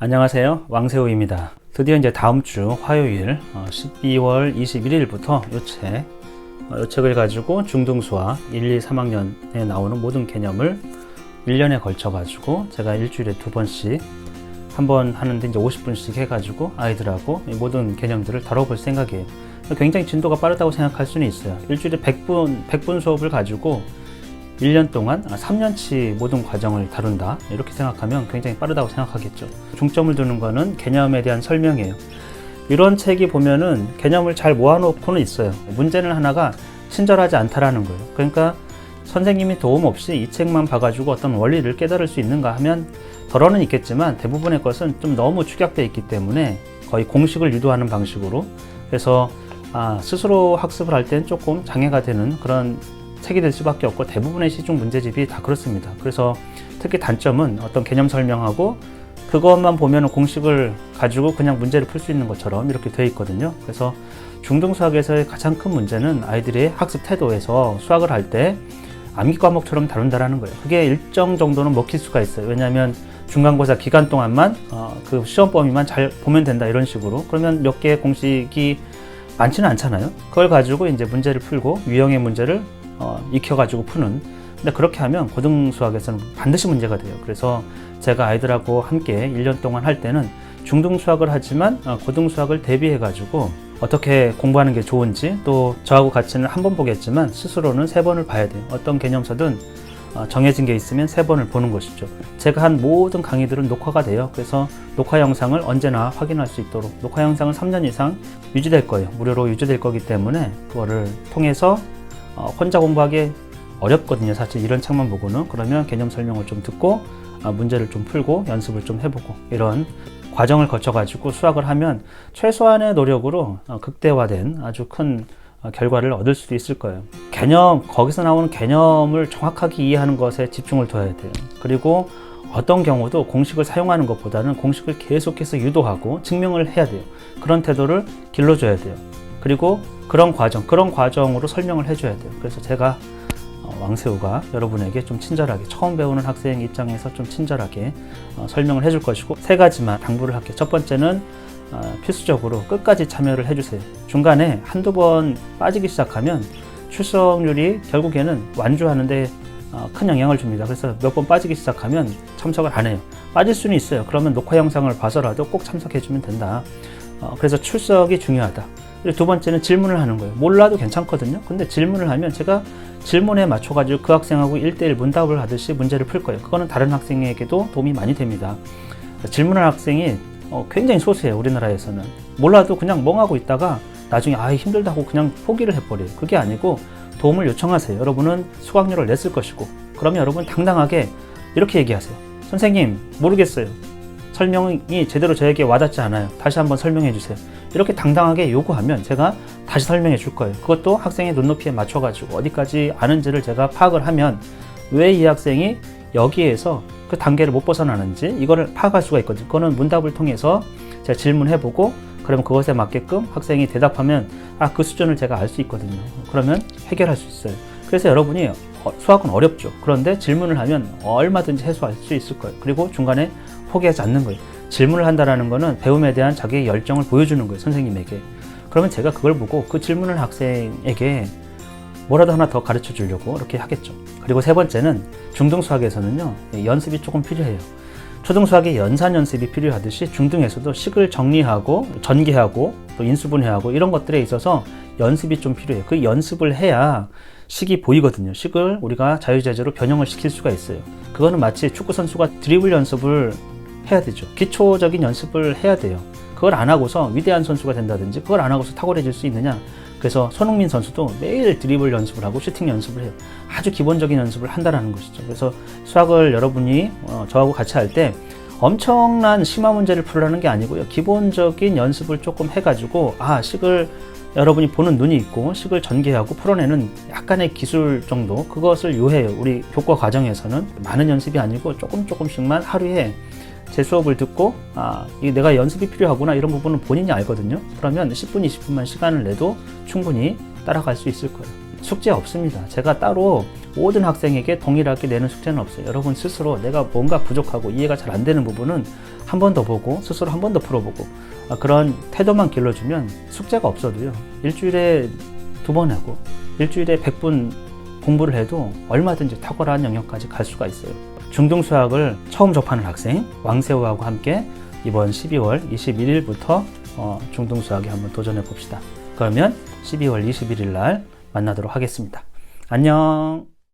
안녕하세요. 왕세호입니다. 드디어 이제 다음 주 화요일 어, 12월 21일부터 이 책, 어, 이 책을 가지고 중등수학 1, 2, 3학년에 나오는 모든 개념을 1년에 걸쳐 가지고 제가 일주일에 두 번씩 한 번 하는데 이제 50분씩 해가지고 아이들하고 이 모든 개념들을 다뤄볼 생각이에요. 굉장히 진도가 빠르다고 생각할 수는 있어요. 일주일에 100분, 100분 수업을 가지고 1년 동안, 아, 3년치 모든 과정을 다룬다. 이렇게 생각하면 굉장히 빠르다고 생각하겠죠. 중점을 두는 거는 개념에 대한 설명이에요. 이런 책이 보면은 개념을 잘 모아놓고는 있어요. 문제는 하나가 친절하지 않다라는 거예요. 그러니까 선생님이 도움 없이 이 책만 봐가지고 어떤 원리를 깨달을 수 있는가 하면 덜어는 있겠지만 대부분의 것은 좀 너무 축약되어 있기 때문에 거의 공식을 유도하는 방식으로 그래서 아, 스스로 학습을 할 때는 조금 장애가 되는 그런 책이 될 수밖에 없고 대부분의 시중 문제집이 다 그렇습니다. 그래서 특히 단점은 어떤 개념 설명하고 그것만 보면 공식을 가지고 그냥 문제를 풀 수 있는 것처럼 이렇게 되어 있거든요. 그래서 중등수학에서의 가장 큰 문제는 아이들의 학습 태도에서 수학을 할 때 암기 과목처럼 다룬다라는 거예요. 그게 일정 정도는 먹힐 수가 있어요. 왜냐하면 중간고사 기간 동안만 어, 그 시험 범위만 잘 보면 된다 이런 식으로 그러면 몇 개의 공식이 많지는 않잖아요. 그걸 가지고 이제 문제를 풀고 유형의 문제를 어, 익혀가지고 푸는. 근데 그렇게 하면 고등 수학에서는 반드시 문제가 돼요. 그래서 제가 아이들하고 함께 1년 동안 할 때는 중등 수학을 하지만 어, 고등 수학을 대비해 가지고 어떻게 공부하는 게 좋은지 또 저하고 같이는 한 번 보겠지만 스스로는 세 번을 봐야 돼요. 어떤 개념서든 어, 정해진 게 있으면 세 번을 보는 것이죠. 제가 한 모든 강의들은 녹화가 돼요. 그래서 녹화 영상을 언제나 확인할 수 있도록 녹화 영상은 3년 이상 유지될 거예요. 무료로 유지될 거기 때문에 그거를 통해서 어, 혼자 공부하기 어렵거든요. 사실 이런 책만 보고는 그러면 개념 설명을 좀 듣고 아, 문제를 좀 풀고 연습을 좀 해보고 이런 과정을 거쳐가지고 수학을 하면 최소한의 노력으로 어, 극대화된 아주 큰 어, 결과를 얻을 수도 있을 거예요. 개념, 거기서 나오는 개념을 정확하게 이해하는 것에 집중을 둬야 돼요. 그리고 어떤 경우도 공식을 사용하는 것보다는 공식을 계속해서 유도하고 증명을 해야 돼요. 그런 태도를 길러줘야 돼요. 그리고 그런 과정, 그런 과정으로 설명을 해줘야 돼요. 그래서 제가 어, 왕세우가 여러분에게 좀 친절하게 처음 배우는 학생 입장에서 좀 친절하게 어, 설명을 해줄 것이고 세 가지만 당부를 할게요. 첫 번째는 어, 필수적으로 끝까지 참여를 해주세요. 중간에 한두 번 빠지기 시작하면 출석률이 결국에는 완주하는데 어, 큰 영향을 줍니다. 그래서 몇 번 빠지기 시작하면 참석을 안 해요. 빠질 수는 있어요. 그러면 녹화 영상을 봐서라도 꼭 참석해주면 된다. 어, 그래서 출석이 중요하다. 두 번째는 질문을 하는 거예요. 몰라도 괜찮거든요. 근데 질문을 하면 제가 질문에 맞춰가지고 그 학생하고 1대1 문답을 하듯이 문제를 풀 거예요. 그거는 다른 학생에게도 도움이 많이 됩니다. 질문할 학생이 어, 굉장히 소수예요. 우리나라에서는. 몰라도 그냥 멍하고 있다가 나중에 아 힘들다고 그냥 포기를 해버려요. 그게 아니고 도움을 요청하세요. 여러분은 수강료를 냈을 것이고 그러면 여러분 당당하게 이렇게 얘기하세요. 선생님 모르겠어요. 설명이 제대로 저에게 와닿지 않아요. 다시 한번 설명해 주세요. 이렇게 당당하게 요구하면 제가 다시 설명해 줄 거예요. 그것도 학생의 눈높이에 맞춰가지고 어디까지 아는지를 제가 파악을 하면 왜 이 학생이 여기에서 그 단계를 못 벗어나는지 이거를 파악할 수가 있거든요. 그거는 문답을 통해서 제가 질문해보고 그러면 그것에 맞게끔 학생이 대답하면 아 그 수준을 제가 알 수 있거든요. 그러면 해결할 수 있어요. 그래서 여러분이 어, 수학은 어렵죠. 그런데 질문을 하면 얼마든지 해소할 수 있을 거예요. 그리고 중간에 포기하지 않는 거예요. 질문을 한다라는 거는 배움에 대한 자기의 열정을 보여주는 거예요. 선생님에게. 그러면 제가 그걸 보고 그 질문을 학생에게 뭐라도 하나 더 가르쳐 주려고 이렇게 하겠죠. 그리고 세 번째는 중등 수학에서는요, 연습이 조금 필요해요. 초등 수학의 연산 연습이 필요하듯이 중등에서도 식을 정리하고 전개하고 또 인수분해하고 이런 것들에 있어서 연습이 좀 필요해요. 그 연습을 해야 식이 보이거든요. 식을 우리가 자유자재로 변형을 시킬 수가 있어요. 그거는 마치 축구 선수가 드리블 연습을 해야 되죠. 기초적인 연습을 해야 돼요. 그걸 안 하고서 위대한 선수가 된다든지 그걸 안 하고서 탁월해질 수 있느냐? 그래서 손흥민 선수도 매일 드리블 연습을 하고 슈팅 연습을 해요. 아주 기본적인 연습을 한다라는 것이죠. 그래서 수학을 여러분이 어, 저하고 같이 할 때 엄청난 심화 문제를 풀라는 게 아니고요. 기본적인 연습을 조금 해가지고 아 식을 여러분이 보는 눈이 있고 식을 전개하고 풀어내는 약간의 기술 정도 그것을 요해요. 우리 교과 과정에서는 많은 연습이 아니고 조금 조금씩만 하루에 제 수업을 듣고 아, 이 내가 연습이 필요하구나 이런 부분은 본인이 알거든요. 그러면 10분, 20분만 시간을 내도 충분히 따라갈 수 있을 거예요. 숙제 없습니다. 제가 따로 모든 학생에게 동일하게 내는 숙제는 없어요. 여러분 스스로 내가 뭔가 부족하고 이해가 잘 안 되는 부분은 한 번 더 보고 스스로 한 번 더 풀어보고 아, 그런 태도만 길러주면 숙제가 없어도요. 일주일에 두 번 하고 일주일에 100분 공부를 해도 얼마든지 탁월한 영역까지 갈 수가 있어요. 중등 수학을 처음 접하는 학생 왕세호하고 함께 이번 12월 21일부터 어, 중등 수학에 한번 도전해 봅시다. 그러면 12월 21일 날 만나도록 하겠습니다. 안녕.